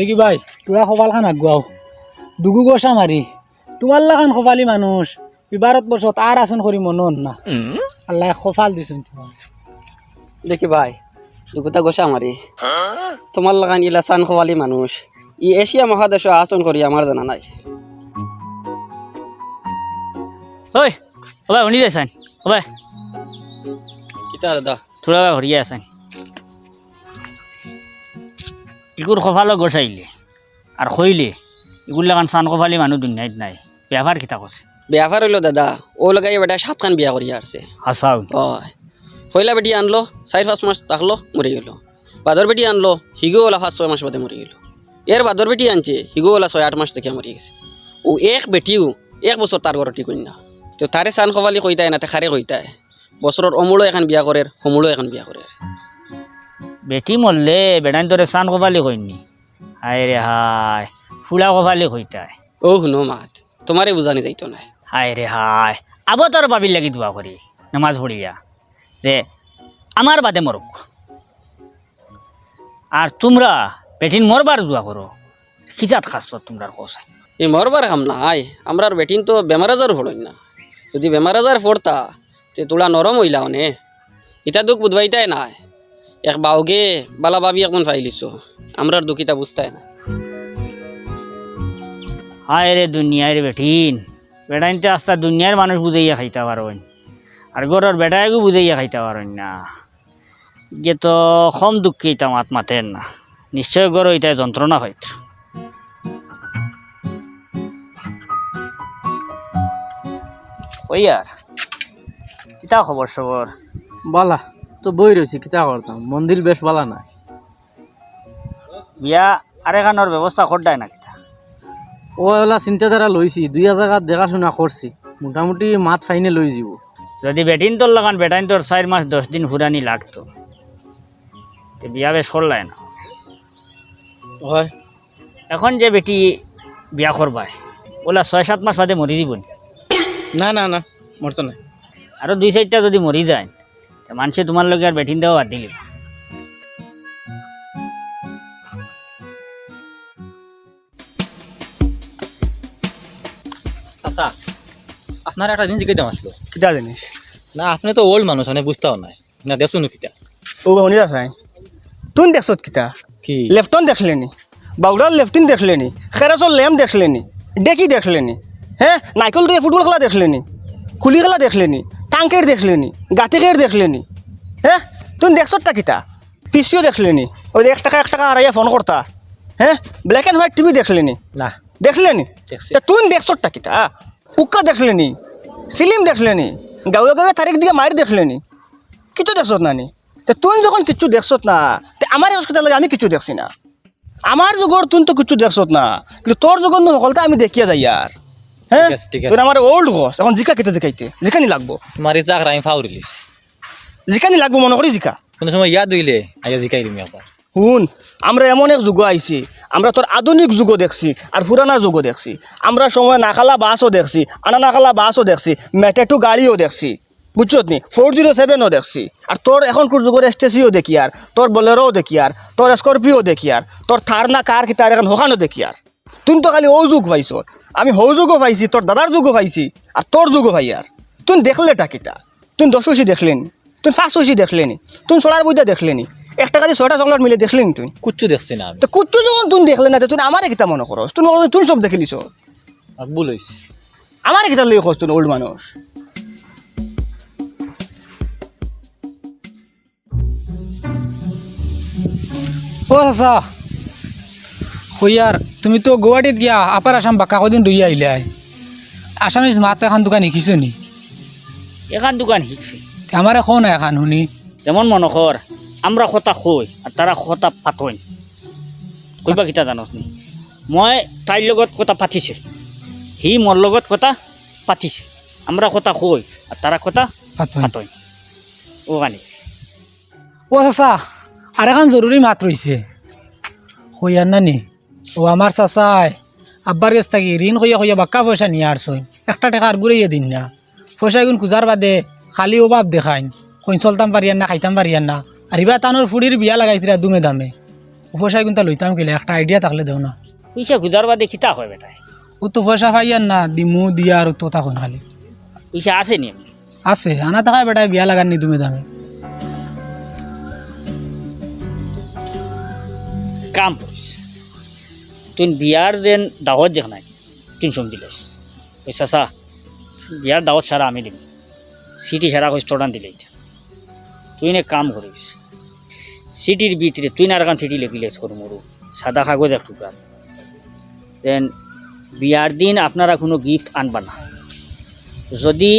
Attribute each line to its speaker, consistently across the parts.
Speaker 1: দেখি ভাই তোরা সফাল খান আগুৱাও। দুগু গছা মাৰি। তোমাৰ লাখান সফালি মানুষ ইবাৰত বছৰত আর আসন কৰি মনত না। আল্লাহ সফাল দিছোন তোমার
Speaker 2: দেখি ভাই দুগুতা গোসা মারি তোমার লাগান ইলা সান খোয়ালি মানুষ। ই এশিয়া মহাদেশ আচরণ করি আমার জানা নাই।
Speaker 3: ঐ ওবাই শুনি যাইছান ওবাই
Speaker 2: কিতা দাদা?
Speaker 3: থোড়া হরিয়া আছেন ইগুর কপালো গছাইলে আর খইলে ইগুর লাগান চান কপালি মানুহ দুনিয়াত নাই। ব্যবহার কিতা করছে
Speaker 2: বিয়াফার হইল দাদা ও লগাই বেটা সাতখান বিয়া করি আসছে
Speaker 3: হাসাও
Speaker 2: হয়। পয়লা বেটি আনলো চার পাঁচ মাস থাকল মরে গেল। বাদর বেটি আনলো ওলা পাঁচ ছয় মাস বাদে মরে গেল। এর বাদর বেটি আনছে ওলা ছয় আট মাস থেকে মরে গেছে। ও এক বেটিও এক বছর তার ঘরটি কন্যা তো তারে চান খবালি কইতাই না খারে কইতাই। বছরের অমূলো এখন বিয়া করে সমূলো এখন বিয়া করে
Speaker 3: বেটি মরলে বেড়াইন তোরে চান কপালি কইনি। হায় রে হায় ফুলা কপালি কইতাই
Speaker 2: ও শুনো মাত তোমারে বুঝানি যাইতো না
Speaker 3: হায় রে হায় আবো তোর বাবির লাগি দোয়া করি নামাজ পড়িয়া যে আমার বাদে মরুক। আর তোমরা বেটিন মরবার দোয়া করো খিজাত খাস তোমরা কোসাই
Speaker 2: এই মরবার কাম নাই আমরা বেটিন তো বেমার আজার ফোড়ই না। যদি বেমার আজার ফোড়তা তে তোলা নরম হইলা অনে ইটা দুঃখ বুধবাইতাই নাই। এক বাউগে বালা বাবি এখন ফাইলিছো। আমরার দুঃখিতা বুঝতাই না।
Speaker 3: হায় রে দুনিয়ায় দুনিয়ার বেঠিন। বেটাইনতে আস্তা দুনিয়ার মানুষ বুঝাইয়া খাইতে পারেন আর গরর বেটাইগু বুঝাইয়া খাইতে পারেন না। যে তো কম দুঃখে ইতাম আত্মাতেন না। নিশ্চয় গর ইতাই যন্ত্রণা হইত। ওই আর কিতা খবর সবর?
Speaker 1: বালা। তো বই রয়েছি কিতা করতাম? মন্দির বেশ বালা নাই
Speaker 3: বিয়া আরেখানোর ব্যবস্থা করদায় না কিতা?
Speaker 1: ও এলা চিন্তাধারা লইছি দুই জায়গাত দেখাশোনা করছি মোটামুটি মাত ফাইনে লৈ যাব।
Speaker 3: যদি বেটিন তোর লাগান বেটাইন তোর চার মাস দশ দিন ফুরানি লাগতো। তো বিয়া বেশ করলাই না।
Speaker 1: হয়।
Speaker 3: এখন যে বেটি বিয়া করবাই ওলা ছয় সাত মাস বাদে মরি যাব
Speaker 1: না না না মরতো না।
Speaker 3: আরও দুই চারটা যদি মরি যায় মানুষে তোমার লগে আর বেটিন দেওয়া বাদ দিলি।
Speaker 4: আচ্ছা আপনার একটা জিনিস জিজ্ঞাসা আসলো।
Speaker 5: কিতা জিনিস?
Speaker 4: না আপনি তো ওল্ড মানুষ মানে বুঝতেও নাই। না দেখছ দেখুন কিতা
Speaker 5: ও শুনি আছাই তুন দেখছত কিতা
Speaker 4: কি?
Speaker 5: লেফটন দেখলেনি। বাউডার লেফটিন দেখলেনি। খেরাসর লেম দেখলেনি। ডেকি দেখলেনি। হ্যাঁ নাইকল দিয়ে ফুটবল খেলা দেখলেনি। খুলি খেলা দেখলেনি। টাঙ্কের দেখলেনি গাতিকের দেখলেনি। হ্যাঁ? তুই দেখছটা কিতা? পিসিও দেখলেনি। ওই যে এক টাকা এক টাকা আড়াইয়া ফোন করতা। হ্যাঁ? ব্ল্যাক অ্যান্ড হোয়াইট টিভি দেখলেনি।
Speaker 4: না।
Speaker 5: দেখলেনি?
Speaker 4: দেখছি।
Speaker 5: তা তুই দেখছটা কিতা? উক্কা দেখলেনি সিলিম দেখলেনি গাঁৱে গাঁৱে তারিখ দিকে মায়ের দেখলেনি। কিছু দেখছত নানি তে তুই যখন কিছু দেখছত না তে আমার হসপিটাল লাগে আমি কিছু দেখছি না। আমার যুগর তুই তো কিছু দেখছত না কিন্তু তোর যুগর নো সকলটা আমি দেখিয়া যাই আর হ্যাঁ। তুই আমার ওল্ড গছ এখন জিকা কেটে জিকাইতে। জিকানি লাগবো।
Speaker 4: তোমার এই চাকরা আমি ফাউ রিলিজ
Speaker 5: জিকানি লাগবো মনে করি জিকা।
Speaker 4: কোনো সময় ইয়াদ হইলে আইয়া জিকাই দিমি একবার।
Speaker 5: শুন আমরা এমন এক যুগ আইছি। আমরা তোর আধুনিক যুগও দেখছি আর পুরানা যুগও দেখছি। আমরা সময় নাখালা বাসও দেখছি আনা নাখালা বাসও দেখছি মেটেটু গাড়িও দেখছি। বুঝছত নি? ফোর জিরো সেভেনও দেখছি। আর তোর এখনকার যুগের এসটেসিও দেখি আর তোর বলেরোও দেখি আর তোর স্করপিও দেখি আর তোর থার না কার কি তার এখন হোকানো দেখি আর। তুই তো খালি ও যুগ পাইছ আমি হৌ যুগও পাইছি তোর দাদার যুগও পাইছি আর তোর যুগও পাই আর তুই দেখলে টাকিটা তুই দশ হইসি দেখলেনি তুই হইসি দেখলেনি তুই সোলার বইটা দেখলেনি একটা দিয়ে ছয়টা চকলেট মিলে দেখলেনি তুই
Speaker 4: কুচ্ছু দেখছি না
Speaker 5: তো কুচ্ছু যখন তুই দেখলে না তো তুই আমার কিতা মনে করস তুই মনে তুই সব দেখিলিস
Speaker 4: ভুল হয়েছে
Speaker 5: আমার কিতা লই খোঁজ তুই ওল্ড মানুষ
Speaker 1: ও চাচা। হইয়ার তুমি তো গুৱাহাটীত গিয়া আপাৰ আসাম বাকা কদিন রইয়া আহিলে আই। আসামিজ মাত এখন দোকান শিকিছো নি?
Speaker 3: এখান দোকান শিখছে
Speaker 1: আমার এখন না এখন শুনি।
Speaker 3: যেমন মনে কর আমরা কথা কই আর তারা কথা পাতইন। কইবা কিতা জানস নি? মই তাইৰ লগত কথা পাতিছে। সি মোৰ লগত কথা পাতিছে। আমরা কথা কই আর তারা কথা।
Speaker 1: পাতইন।
Speaker 3: ও কানি।
Speaker 1: ও চাচা আর এখন জরুরি মাত রইছে হইয়ার নানি ও আমার চাচাই আব্বার কাছ থাকি ঋণ হইয়া হইয়া বাক্কা পয়সা নিয়ে আসছইন একটা টাকা আর ঘুরাইয়া দিন না। পয়সা এগুন খুঁজার বাদে খালি অভাব দেখাইন। কইন চলতাম পারিয়ান না খাইতাম পারিয়ান না। আর ইবা তানোর ফুড়ির বিয়া লাগাইতিরা দুমে দামে। পয়সা কিন্তু লইতাম কিলে? একটা আইডিয়া থাকলে দেও না।
Speaker 3: পয়সা খুঁজার বাদে খিতা হয় বেটায়
Speaker 1: ও তো পয়সা পাইয়ার না দিমু দিয়া আর তো তখন খালি।
Speaker 3: পয়সা আছে নি?
Speaker 1: আছে আনা থাকায় বেটায় বিয়া লাগার নি তুমি দামে।
Speaker 3: কাম করিস তুই বিয়ার যেন দাওয়াত দেখ নাই তুই সঙ্গি লাইস ওই চাচা বিয়ার দাওয়াত সারা আমি দিম। সিটি সারা কই স্টোডান দিলে তুই নে কাম করিস। সিটির ভিতরে তুই না সিটি লেখিলেস করু মরু। সাদা কাগজ এক টুকরা। দেন বিয়ার দিন আপনারা কোনো গিফট আনবা না। যদি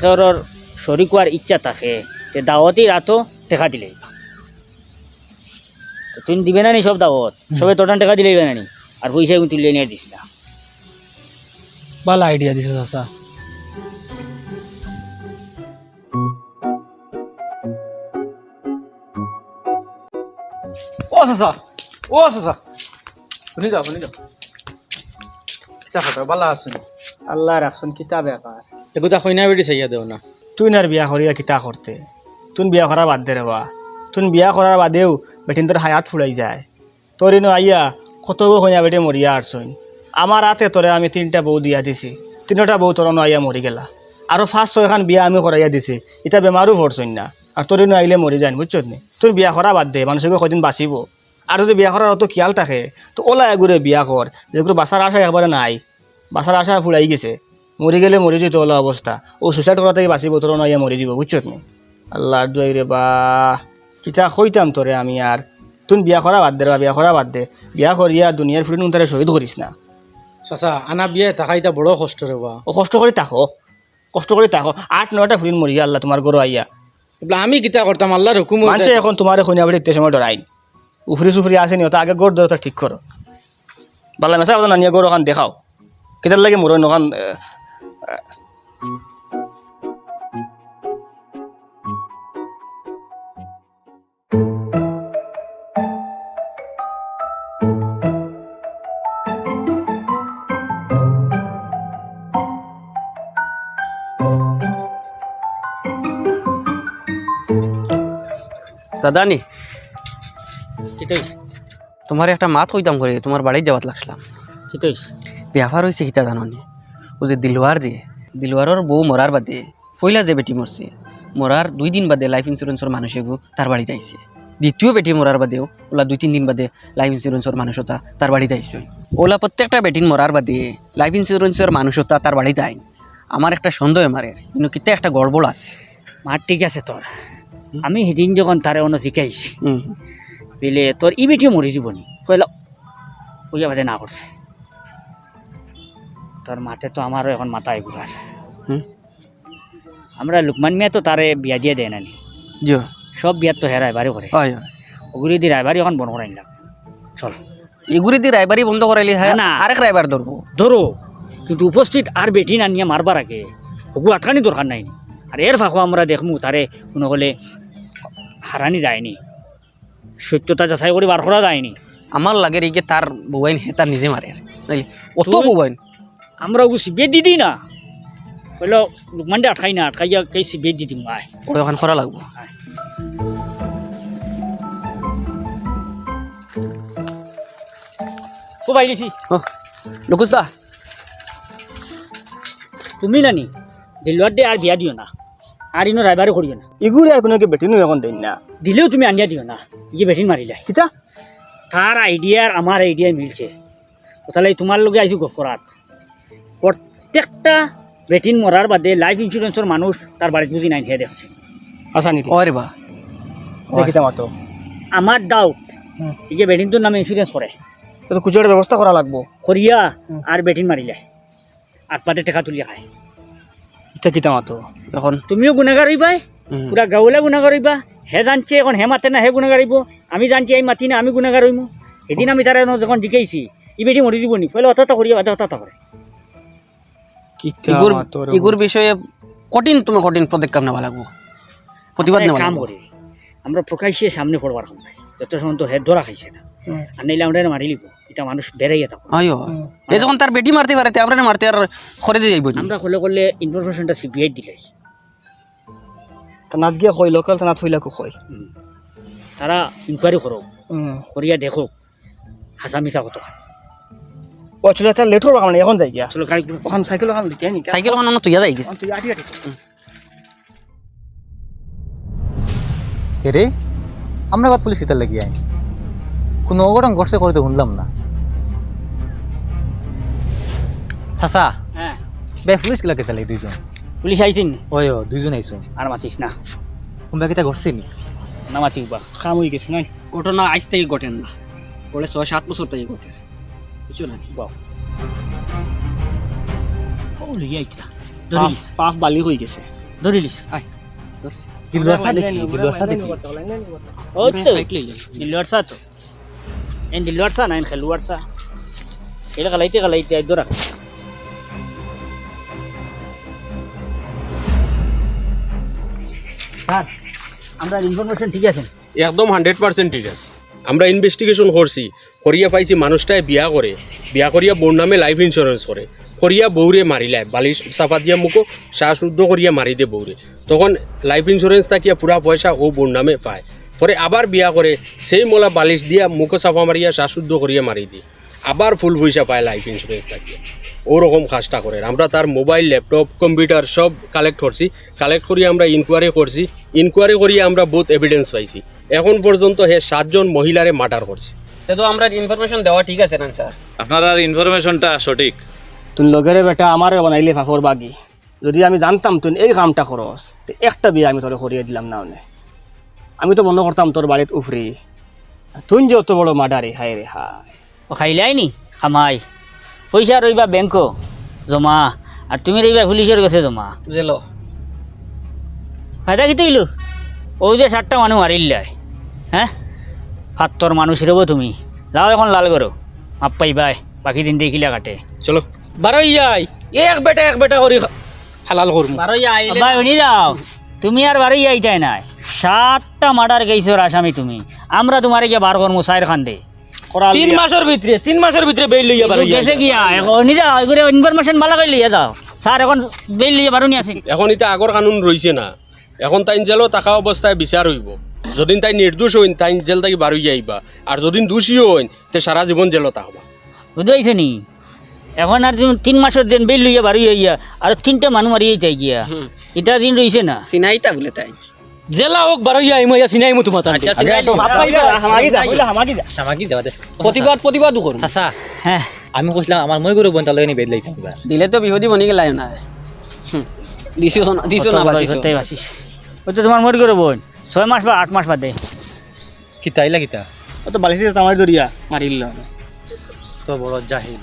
Speaker 3: কারোর শরিক হওয়ার ইচ্ছা থাকে তে দাওয়াতি রাতো টেকা দিলেই। তুই দিবে না নি সব দাওয়াত? সবে তোটান টাকা দিলেই না নি? আর পয়সা কিন্তু তুলে নিয়ে দিস না।
Speaker 1: ভালো আইডিয়া দিছো চাচা। ও চাচা ও চাচা। শুনি যাও শুনি যাও। কিতা কথা ভালো আছেন।
Speaker 5: আল্লাহ রাখছুন কিতা ব্যাপার।
Speaker 4: একোটা কইনা বেটি চাইয়া দেও না।
Speaker 5: তুই নার বিয়া করিয়া কিতা করতে তুই বিয়া করা বাদ দে রে বা তুই বিয়া করার বাদেও বেটিন তোর হায়াত ফুলাই যায়। তোর ইনো আইয়া কত হইয়া বেটে মরিয়া আসছইন আমার হাতে তোরে আমি তিনটা বউ দিয়া দিছি। তিনটা বউ তোর আইয়া মরি গেলা। আৰু ফার্স্ট ছয়খান বিয়া আমি করাইয়া দিছি। এটা বেমারও ভরছইন না। আর তোর আইলে মরি যান বুঝছত নি? তুই বিয়া করা বাদ দে মানুষকে কদিন বাঁচিব। আর যদি বিয়া করার অত খেয়াল থাকে, তো ওলা এগুরে বিয়া কর যেগুলো বাঁচার আশা একবারে নাই। বাঁচার আশা ফুলাই গেছে। মরি গেলে মরি যেত ওলা অবস্থা ও সুইসাইড করা থেকে বাঁচিব তোর নয় মরি যাব বুঝছত নি? আল্লাহর দোয়াই রে বা কিতা কইতাম তোরে আমি আর তুই বিয়া করা বাদ দে বা, বিয়া করা বাদ দে। বিয়া করিয়া দুনিয়ার ফিরে নুন তারে শহীদ করিস না।
Speaker 1: চাচা আনা বিয়া থাকা এটা বড় কষ্ট রে বা।
Speaker 5: ও কষ্ট করে থাকো কষ্ট করে থাকো আট নয়টা ফুরিন মরিয়া আল্লাহ তোমার গরু আইয়া।
Speaker 1: এগুলা আমি কিতা করতাম আল্লাহর হুকুম
Speaker 5: মানুষে এখন তোমার খনিয়া বাড়ি ইত্যে সময় ডরাই উফরি সুফরি আসেনি ওটা আগে গড় দেওয়া ঠিক করো বাল্লা মেসা নানিয়া গরু ওখান দেখাও। কেটার লাগে মোর ওখান
Speaker 2: দাদা নি
Speaker 3: চিতইস
Speaker 2: তোমার একটা মাত কইতাম করে তোমার বাড়ি যাওয়াত লাগছিলাম। ব্যাপার হয়েছে কিতা জানো নি ও যে দিলওয়ার যে দিলওয়ারের বউ মরার বাদে পইলা যে বেটি মরছে মরার দুই দিন বাদে লাইফ ইন্সুরেন্সর মানুষ এগু তার বাড়িতে যাইছে দ্বিতীয় বেটি মরার বাদেও ওলা দুই তিন দিন বাদে লাইফ ইন্সুরেন্সর মানুষতা তার বাড়িতে আইসই ওলা প্রত্যেকটা বেটিন মরার বাদে লাইফ ইন্সুরেন্সের মানুষতা তার বাড়িতে আইন আমার একটা সন্দেহ মারে কিন্তু কিতা একটা গড়বড় আছে।
Speaker 3: মার ঠিক আছে তোর আমি সেদিন যখন তারে অন্য শিখাইছি
Speaker 2: হুম।
Speaker 3: পেলে তোর ই বেটিও মরি যাবনি কইলা বাদে না করছে তোর মাঠে তো আমারও এখন মাথায় ঘুরার
Speaker 2: হুম।
Speaker 3: আমরা লুকমান মিয়া তো তারে বিয়া দিয়ে দেয় নানি সব বিয়াত তো হেরাই বাড়ি করে ওগুলি দি রায়বাড়ি এখন বন্ধ করাই নিলাম চল।
Speaker 2: এগুলি দি রায়বাড়ি বন্ধ করাইলি হ্যাঁ
Speaker 3: না।
Speaker 2: আরেক রায়বার ধরবো
Speaker 3: ধরো কিন্তু উপস্থিত আর বেটি না নিয়ে মারবার আগে। ওগু আটকানি দরকার নাই আর এর ফাঁকো আমরা দেখমু তারে কোনো হলে হারানি যায়নি। সত্যতা যাচাই করে বার করা যায়নি।
Speaker 2: আমার লাগে রেগে তার বউয়াইন হে তার নিজে মারে অত বউয়াইন
Speaker 3: আমরা ওগু সিবিয়ে দিদি না। বলল লুকমানটা আটকাই না আটকাইয়া কে সিবিয়ে দিদি মায়
Speaker 2: ও এখন করা লাগবো।
Speaker 3: ও বাইরেছি
Speaker 2: ও লুকুসদা
Speaker 3: তুমি নানি? দিলুয়ার দে আর বিয়া দিও না। আর ইনো রাইবারও করিও না।
Speaker 5: ইগুরে আর কোনো বেটিনু এখন দেন না।
Speaker 3: দিলেও তুমি আনিয়া দিও না। ইয়ে বেটিন মারিলাই
Speaker 5: কিতা?
Speaker 3: তার আইডিয়া আর আমার আইডিয়া মিলছে। তো তাহলে তোমার লগে আইসি গফরাত প্রত্যেকটা বেটিন মরার বাদে লাইফ ইন্সুরেন্সের মানুষ তার বাড়িতে বুঝি নাই হে দেখছে।
Speaker 5: আসা নিতে
Speaker 2: ওরে বা।
Speaker 5: দেখিতা মাতো।
Speaker 3: আমার ডাউট এই যে বেটিনটোর নামে ইন্সুরেন্স করে
Speaker 5: তো কুচুরের ব্যবস্থা করা লাগবো।
Speaker 3: করিয়া আর বেটিন মারিলে আট পাতে টাকা তুলিয়া খায়।
Speaker 5: কিতা মাতো।
Speaker 2: এখন?
Speaker 3: তুমিও গুণাগার হইবাই পুরা গাঁৱলে গুণাগাৰ হইবা। হে জানছে এখন হে মাতে না হে গুণাগাৰ হইব। আমি জানছি এই মাতি না আমি গুণাগাৰ হইমু। এদিন আমি তারা যখন জিকাইছি ই বেটি মরি যাব নি। ফলে অতটা করিয়া বাদে অতটা করে
Speaker 5: কিতা
Speaker 2: ইগুর
Speaker 5: মাতো রে
Speaker 2: ইগুর বিষয়ে কঠিন তুমি কঠিন পদক্ষেপ নেওয়া লাগবো। প্রতিবাদ নেওয়া
Speaker 3: কাম করি আমরা প্রকাশ্যে সামনে পড়বার নাই। যত সময় তো হে ধরা খাইছে না। আর নাইলে আমরা মারি লিব। এটা মানুষ বেড়াইয়া থাকো
Speaker 2: আয়ো। এই যখন তার বেটি মারতে পারে আমরা মারতে আর খরচে যাইব নি।
Speaker 3: আমরা করলে করলে ইনফরমেশনটা সিবিআই দিলাই
Speaker 5: তানাত গিয়া কই লোকাল তানাত হইলা কো কই
Speaker 3: তারা ইনকোয়ারি করো করিয়া দেখো হাসা মিশা কত।
Speaker 5: ও চলে একটা লেট হবে মানে এখন যাই গিয়া।
Speaker 3: চলো গাড়ি
Speaker 5: ওখান সাইকেল ওখান দিকে নি
Speaker 2: সাইকেল ওখানে আমার তুইয়া যাই গেছে।
Speaker 5: তুই আটি আটি
Speaker 4: কে রে আমরা কত পুলিশ কিতার লাগি আই কোনো অঘটন ঘটছে করে তো শুনলাম না। চাচা
Speaker 3: হ্যাঁ।
Speaker 4: বে পুলিশ কিলা কিতার লাগি দুইজন?
Speaker 3: পুলিশ আইসিন নি?
Speaker 4: ওই ও দুইজন আইসো
Speaker 3: আর মাতিস না।
Speaker 4: কোনবা কিতা ঘটছে নি?
Speaker 3: না মাতিক বা
Speaker 5: খাম হয়ে গেছে নাই।
Speaker 2: ঘটনা আজ থেকে ঘটেন না। পরে ছয় সাত বছর থেকে ঘটে। বুঝছ না
Speaker 3: বাও। ও লিয়ে আইতরা
Speaker 5: পাফ
Speaker 3: ধরিলিস
Speaker 5: পাফ বালি হয়ে গেছে।
Speaker 3: ধরিলিস
Speaker 2: আয় ধরছি।
Speaker 4: দিলওয়ার সা দেখি দিলওয়ার দেখি।
Speaker 3: ও তো
Speaker 2: সাইকেল যাই
Speaker 3: দিলওয়ার সা তো এন দিলওয়ার সা না এন খেলুয়ার সা এটা গালাইতে গালাইতে আই দরা স্যার, আমরা ইনফরমেশন ঠিক
Speaker 6: একদম হান্ড্রেড পার্সেন্ট ঠিক আছে। আমরা ইনভেস্টিগেশন করছি। করিয়া পাইছি মানুষটাই বিয়া করে। বিয়া করিয়া বোর নামে লাইফ ইন্স্যুরেন্স করে। করিয়া বৌরে মারিলায় বালিশ চাপা দিয়া মুখো শ্বাসরুদ্ধ করিয়া মারি দে বৌরে তখন লাইফ ইন্স্যুরেন্স থাকিয়া পুরা পয়সা ও বোর নামে পায়। পরে আবার বিয়া করে সেই মোলা বালিশ দিয়া মুখো চাপা মারিয়া শ্বাসরুদ্ধ করিয়া মারি দিয়ে আবার ফুল পয়সা পায় লাইফ ইন্স্যুরেন্স থাকিয়া। ওরকম কাজটা করে আমরা তার মোবাইল ল্যাপটপ কম্পিউটার সব কালেক্ট করছি। কালেক্ট করিয়া আমরা ইনকোয়ারি করছি। ইনকোয়ারি করিয়া আমরা বহুত এভিডেন্স পাইছি। এখন পর্যন্ত হে সাতজন মহিলারে মার্ডার করছি।
Speaker 2: তো আমরা ইনফরমেশন দেওয়া ঠিক আছে না স্যার
Speaker 7: আপনার ইনফরমেশনটা সঠিক।
Speaker 5: তুই লগেরে বেটা আমারে বানাইলে ফাফর বাগি। যদি আমি জানতাম তুই এই কামটা করস তো একটা বিয়ে আমি তোরে করিয়ে দিলাম না অনে আমি তো মনে করতাম তোর বাড়িত উফরি। তুই যে অত বড় মাডারে হায় রে হায়।
Speaker 3: ও খাইলাই নি খামাই। পয়সা রইবা ব্যাংক জমা। আর তুমি রইবা পুলিশের কাছে জমা।
Speaker 2: জেলো
Speaker 3: ফায়দা কি তৈল? ওই যে সাতটা মানুষ মারিল্লাই হ্যাঁ ফাত্তর মানুষ রব তুমি। যাও এখন লাল করো মাপ পাইবাই বাকি দিন দেখিলা কাটে।
Speaker 6: চলো।
Speaker 5: বারোই যাই এক বেটা এক বেটা করি হালাল করমু
Speaker 2: বারো ইয়া আইলে
Speaker 3: ভাই উনি যাও। তুমি আর বাড়ি আইতাই নাই। সাতটা মার্ডার গেইছর আসামি তুমি। আমরা তোমার গিয়ে বার করমু সাইর খান দে
Speaker 5: তিন মাসের ভিতরে তিন মাসের ভিতরে বেল লইয়া বারোই
Speaker 3: গেছে গিয়া উনি যাও এগুলো ইনফরমেশন করে লিয়ে যাও। স্যার এখন বেল লিয়ে বারুনি আসেন
Speaker 6: এখন এটা আগর কানুন রইছে না। এখন তাইন জেলও থাকা অবস্থায় বিচার হইব। যদিন তাই নির্দোষ হইন তাই জেল থাকি বারুই যাইবা আর যদিন দোষীও হইন তে সারা জীবন জেলত থাকবা
Speaker 3: বুঝতে পারছ নি? এখন আর তিন মাসের দিন বেল লইয়া বাড়ি হইয়া আর তিনটা মানুষ মারিয়ে যাই গিয়া। এটা দিন রইছে না?
Speaker 2: সিনাইতা বলে তাই।
Speaker 5: জেলা হোক বারোই যাই মই চিনাই মো তোমার
Speaker 2: আচ্ছা সিনাই
Speaker 5: হামাগি যা বলে হামাগি যা
Speaker 4: আমাকে যাওয়া দে।
Speaker 2: প্রতিবাদ প্রতিবাদও করুন
Speaker 4: চাচা।
Speaker 3: হ্যাঁ।
Speaker 4: আমি কইছিলাম আমার মই গরু বন্তা লগে নি বেদ এবার
Speaker 2: দিলে তো বিহদি বনি গেলাই না। দিছো না দিছো না বাসিছো
Speaker 3: সত্যি বাসিস। ওই তো তোমার মরি করে বোন। ছয় মাস বা আট মাস বাদে।
Speaker 4: কিতা আইলা কিতা?
Speaker 5: ও তো বালিশে তামার দরিয়া মারিল
Speaker 4: তো বড় জাহিল